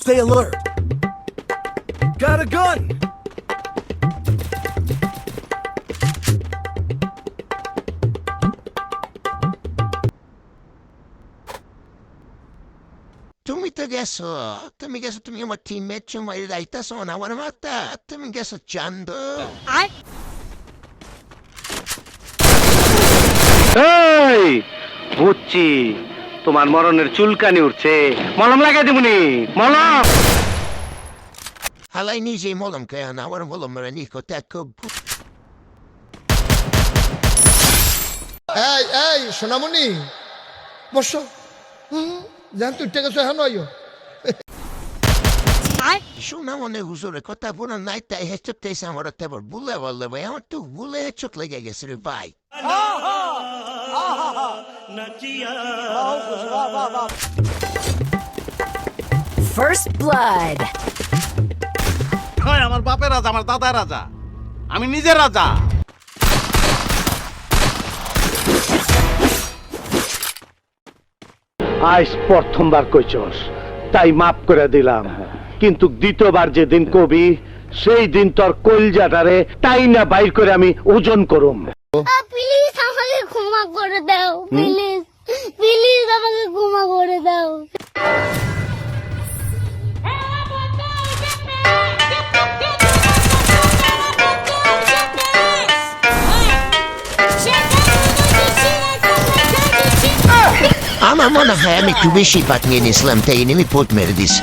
Stay alert. Got a gun! Tumi tegeso, tumi geso tumi uma timecho mai daita sona wana mata, tumi geso chando. I. Hey, Bucci. তোমার মরণের চুলকানি উঠছে। মলম লাগাই দিবনি মলম! হালাই নিজেই মলম কেন না আমার মলম মেরে নিকো দেখো এই এই সোনামণি বস জান তুই টেকে সহান আইও শোনা মনে হুজুরের কথা পুরো নাই তাই হেঁচে তেইছে আমার তেবর বুলে বললে ভাই আমার তো বুলে চোখ লেগে গেছে রে ভাই First blood. হয় আমার বাপের রাজা আমার দাদার রাজা। আমি নিজের রাজা। আজ প্রথমবার কইছস তাই মাফ করে দিলাম। কিন্তু দ্বিতীয়বার যেদিন কবি সেই দিন তোর কলজাটারে তাই না বাইর করে আমি ওজন করুম। ক্ষমা করে দাও প্লিজ প্লিজ আমাকে ক্ষমা করে দাও আমার মনে হয় আমি একটু বেশি পাঠিয়ে নিয়েছিলাম তাই নিয়ে আমি পোট মেরে দিস